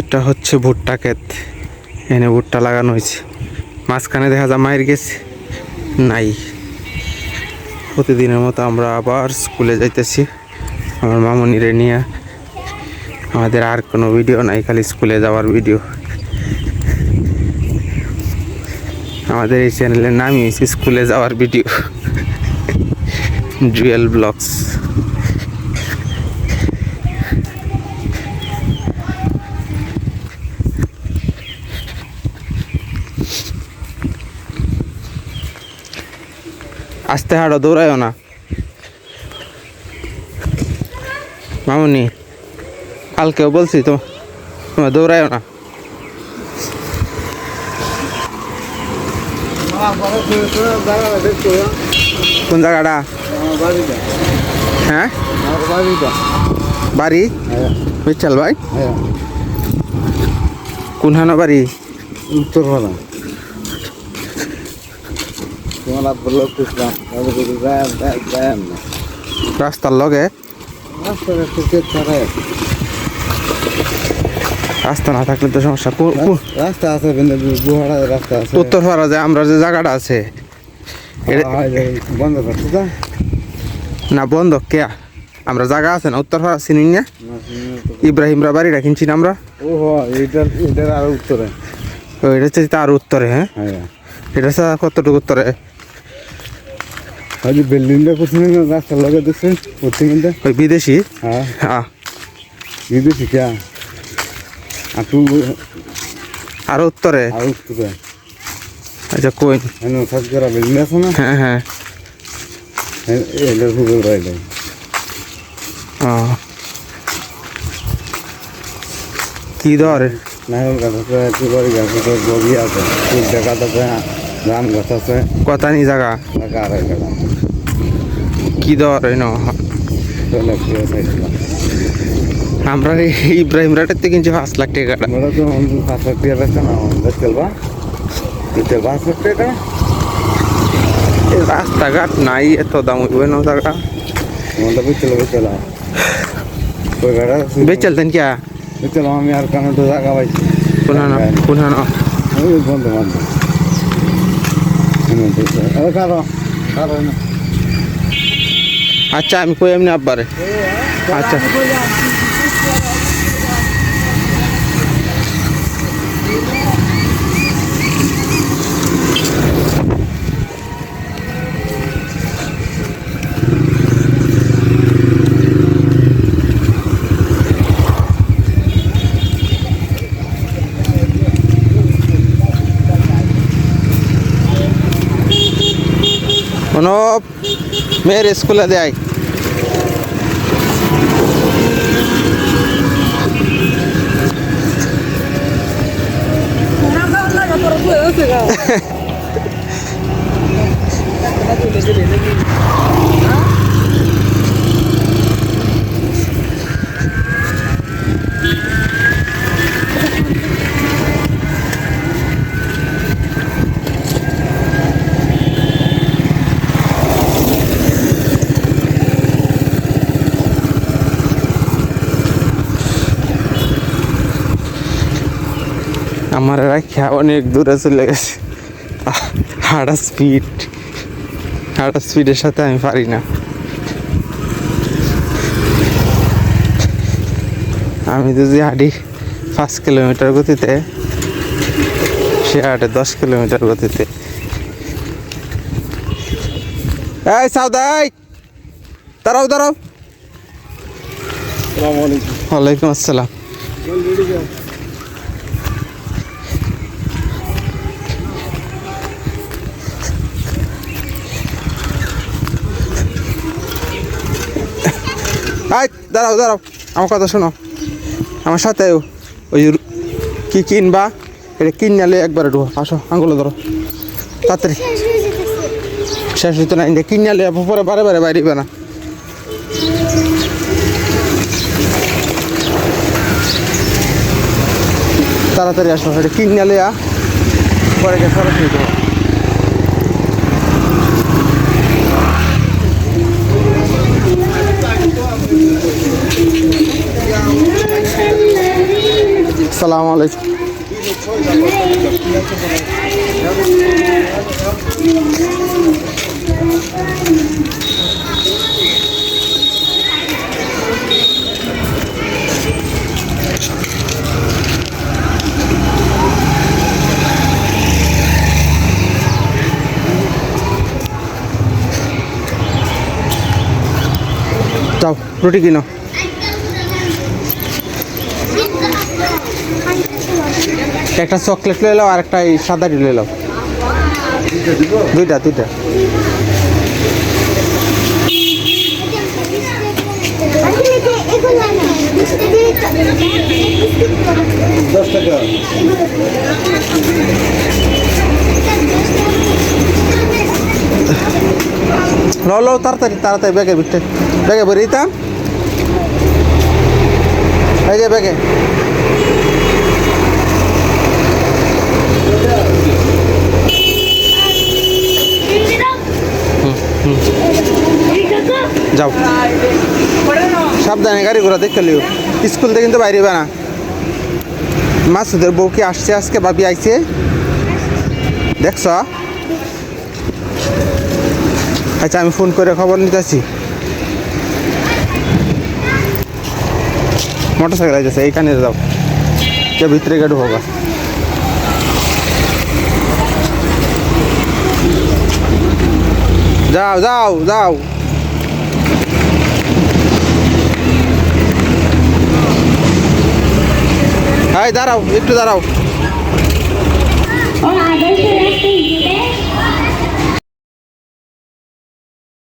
এটা হচ্ছে ভুট্টা ক্ষেত। এনে ভুট্টা লাগানো হয়েছে। মাঝখানে দেখা যায় মায়ের গেছে। নাই। প্রতিদিনের মতো আমরা আবার স্কুলে যাইতেছি। আমার মামনিরে নিয়ে। আমাদের আর কোনো ভিডিও নাই, খালি স্কুলে যাওয়ার ভিডিও। আমাদের এই চ্যানেলের নামই হয়েছে স্কুলে যাওয়ার ভিডিও। জুয়েল ব্লগস। আস্তে হাঁটো দৌড়ায়ও না। মামুনি কালকেও বলছি তো তোমার দৌড়ায়ও না। কোন জায়গাটা? হ্যাঁ? বাড়ি? বিচ্ছাল ভাই? কোনখানো বাড়ি? উত্তর লোক খুঁজলাম রাস্তার লগে? রাস্তা না থাকলে তো সমস্যা। রাস্তা আছে রাস্তা আছে। উত্তর পাড়া যে আমরা যে জায়গাটা আছে হয় বন্ধ করছে না বন্ধ কে? আমরা জায়গা আছে না উত্তর পাড়া চিনি না ইব্রাহিমরা বাড়িটা কিনছি না আমরা? ও এইটার এটার আরও উত্তরে। এটা হচ্ছে তার উত্তরে হ্যাঁ? হ্যাঁ। এটা কতটুকু উত্তরে? ওই যে বিল্ডিংটা কোথায় রাস্তার লগে দেখছেন পশ্চিমটা ওই বিদেশি? হ্যাঁ। হ্যাঁ। বিদেশি কে? আর উত্তরে? আর উত্তরে। আচ্ছা কই? এনে সাজ করা বিল্ডিং আছে না হ্যাঁ হ্যাঁ। এটা কি দর? নাহল গাছ আছে চুবারি গাছ আছে বগি আছে ফুল গাছ আছে রাম গাছ আছে। কথা নি জায়গা টাকা আড়াই টাকা কি এই ন? আমরা ইব্রাহিম রাটের থেকে কিনছি পাঁচ লাখ টাকা। আমরা তো পাঁচ লাখ টাকা বেচা না আমাদের চলবা। চল পাঁচ লাখ টাকা? রাস্তাঘাট নাই এত দাম হইব না জায়গা। আমাদের বেচল বেচল। গাড়া বেচাল দেন কিয়া? বেচল আমি আর কারণ তো জায়গা পাইছি কোনহানো কোনহানো বন্ধু বান্ধব আচ্ছা আমি কই এমনি আব্বারে? আচ্ছা। কোনো মেয়ের স্কুলে দেয় আমার রাখা অনেক দূরে চলে গেছে। হাঁটা স্পিড হাঁটা স্পিডের সাথে আমি পারি না। আমি যদি হাঁটি পাঁচ কিলোমিটার গতিতে সে হাঁটে দশ কিলোমিটার গতিতে। এই সাউদাই দাঁড়াও দাঁড়াও। ওয়ালাইকুম আসসালাম। দাঁড়াও দাঁড়াও, আমার কথা শোনো। আমার সাথে। ওই কি কিনবা? এটা কিনালে একবারে ঢুকো আসো, আঙ্গুলো ধরো। তাড়াতাড়ি। শেষ হইতো না এটা কিনালে পরে বারে বারে বাইরিবে না। তাড়াতাড়ি আসো, এটা কিনালে পরে সরাসরি আসসালামু আলাইকুম। যাও রুটি কিনো। একটা চকলেট লয়ে নাও আর একটা সাদাটি লয়ে নাও। দুইটা দুইটা। লও লও, তাড়াতাড়ি তাড়াতাড়ি, ব্যাগে বিটে ব্যাগে ভরে দিতাম। ব্যাগে ব্যাগে যাও সাবধানে গাড়ি ঘোড়া দেখতে লিও। স্কুল থেকে কিন্তু বাইরে না মাসুদের বউ কি আসছে আজকে? বাবি আইছে। দেখছ? আচ্ছা আমি ফোন করে খবর নিতেছি। মোটর সাইকেল আছে এইখানে যাও। কে ভিতরে গেটু হোগা যাও যাও যাও। ভাই দাঁড়াও একটু দাঁড়াও।